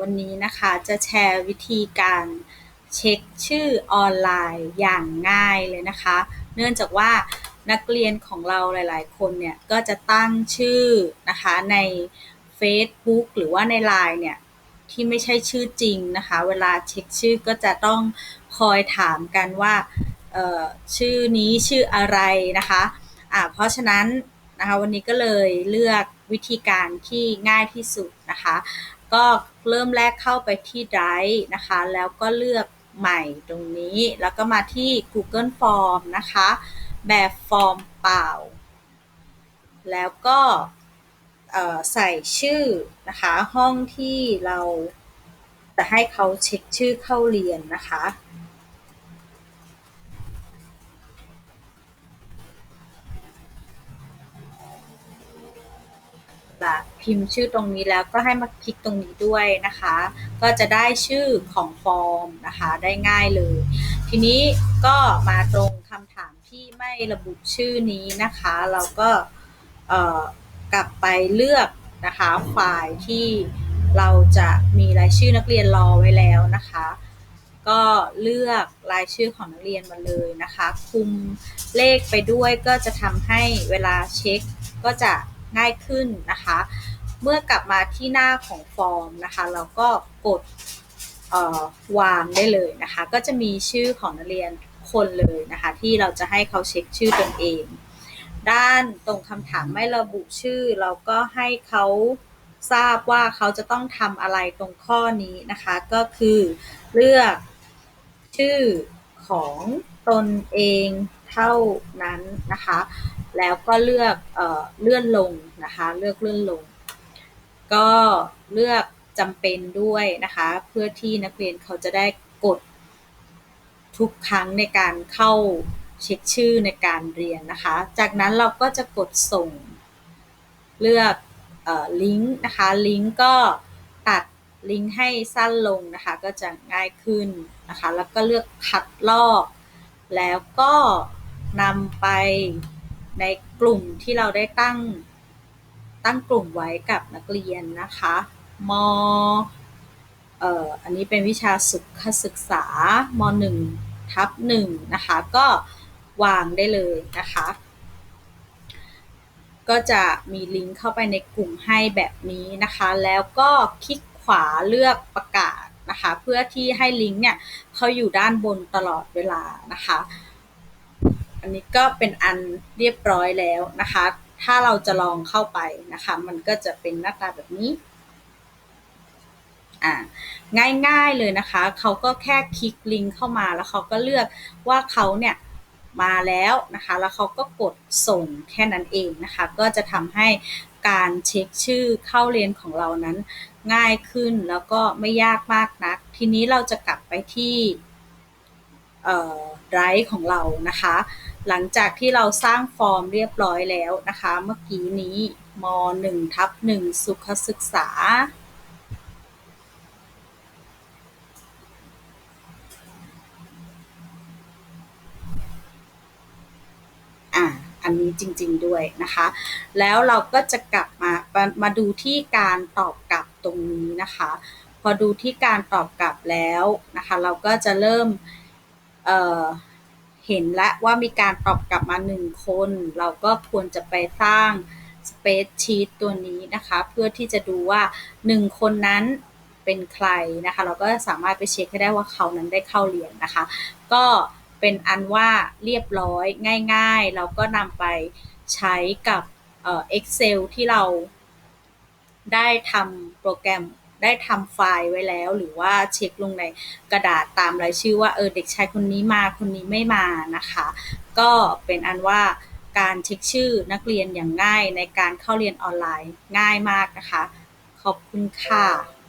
วันนี้นะคะจะแชร์วิธีการเช็คชื่อออนไลน์อย่างง่ายเลยนะคะ เนื่องจากว่านักเรียนของเราหลาย ๆ คนเนี่ยก็จะตั้งชื่อนะคะใน Facebook หรือว่าใน Line เนี่ยที่ไม่ใช่ชื่อจริงนะคะ เวลาเช็คชื่อก็จะต้องคอยถามกันว่าชื่อนี้ชื่ออะไรนะคะอ่าเพราะฉะนั้นนะคะวันนี้ก็เลยเลือกวิธีการที่ง่ายที่สุดนะคะ ก็เริ่มแรกเข้าไปที่ Drive นะคะ แล้วก็เลือกใหม่ตรงนี้ แล้วก็มาที่ Google Form นะคะ แบบฟอร์มเปล่า แล้วก็ใส่ชื่อนะคะ ห้องที่เราจะให้เขาเช็คชื่อเข้าเรียนนะคะ พิมพ์ชื่อตรงนี้แล้วก็ให้มาคลิกตรงนี้ด้วยนะคะ ก็จะได้ชื่อของฟอร์มนะคะ ได้ง่ายเลย ทีนี้ก็มาตรงคำถามที่ไม่ระบุชื่อนี้นะคะ เราก็กลับไปเลือกนะคะไฟล์ที่เราจะมีรายชื่อนักเรียนรอไว้แล้วนะคะ ก็เลือกรายชื่อของนักเรียนมาเลยนะคะ คุมเลขไปด้วยก็จะทำให้เวลาเช็คก็จะ ง่ายขึ้นนะคะ เมื่อกลับมาที่หน้าของฟอร์มนะคะเราก็กดวางได้เลยนะคะ ก็จะมีชื่อของนักเรียนคนเลยนะคะ ที่เราจะให้เขาเช็คชื่อตนเอง ด้านตรงคำถามไม่ระบุชื่อ เราก็ให้เขาทราบว่าเขาจะต้องทำอะไรตรงข้อนี้นะคะ ก็คือเลือกชื่อของตนเองเท่านั้นนะคะ แล้วก็เลือกเออเลื่อนลงนะคะ เลือกเลื่อนลง ก็เลือกจำเป็นด้วยนะคะ เพื่อที่นักเรียนเขาจะได้กดทุกครั้งในการเข้าเช็คชื่อในการเรียนนะคะ จากนั้นเราก็จะกดส่งเลือกลิงก์นะคะ ลิงก์ก็ตัดลิงก์ให้สั้นลงนะคะ ก็จะง่ายขึ้นนะคะ แล้วก็เลือกคัดลอก แล้วก็นำไป ในกลุ่มที่เราได้ตั้งตั้งกลุ่มไว้กับนักเรียนนะคะ มเอ่ออันนี้เป็นวิชาสุขศึกษาม1ทับ1นะคะ ก็วางได้เลยนะคะ ก็จะมีลิงก์เข้าไปในกลุ่มให้แบบนี้นะคะ แล้วก็คลิกขวาเลือกประกาศนะคะ เพื่อที่ให้ลิงก์เนี่ยเขาอยู่ด้านบนตลอดเวลานะคะ อันนี้ก็เป็นอันเรียบร้อยแล้วนะคะ ถ้าเราจะลองเข้าไปนะคะ มันก็จะเป็นหน้าตาแบบนี้อ่าง่ายๆเลยนะคะ เขาก็แค่คลิกลิงก์เข้ามาแล้วเขาก็เลือกว่าเขาเนี่ยมาแล้วนะคะ แล้วเขาก็กดส่งแค่นั้นเองนะคะ ก็จะทำให้การเช็คชื่อเข้าเรียนของเรานั้นง่ายขึ้นแล้วก็ไม่ยากมากนัก ทีนี้เราจะกลับไปที่เอ่อ ไรฟ์ของเรานะคะ หลังจากที่เราสร้างฟอร์มเรียบร้อยแล้วนะคะ เมื่อกี้นี้ม1ทับ1สุขศึกษา อะ อันนี้จริง ๆด้วยนะคะ แล้วเราก็จะกลับมามาดูที่การตอบกลับตรงนี้นะคะ พอดูที่การตอบกลับแล้วนะคะ เราก็จะเริ่ม เห็นและว่ามีการตอบกลับมา 1 คน เราก็ควรจะไปสร้าง Space Sheet ตัวนี้นะคะ เพื่อที่จะดูว่า 1 คนนั้นเป็นใครนะคะ เราก็สามารถไปเช็คให้ได้ว่าเขานั้นได้เข้าเรียนนะคะ ก็เป็นอันว่าเรียบร้อยง่าย ๆ เราก็นำไปใช้กับเอ่อ Excel ที่เราได้ทำโปรแกรม ได้ทำไฟล์ไว้แล้ว หรือว่าเช็คลงในกระดาษตามรายชื่อว่าเออเด็กชายคนนี้มาคนนี้ไม่มานะคะ ก็เป็นอันว่าการเช็คชื่อนักเรียนอย่างง่ายในการเข้าเรียนออนไลน์ง่ายมากนะคะ ขอบคุณค่ะ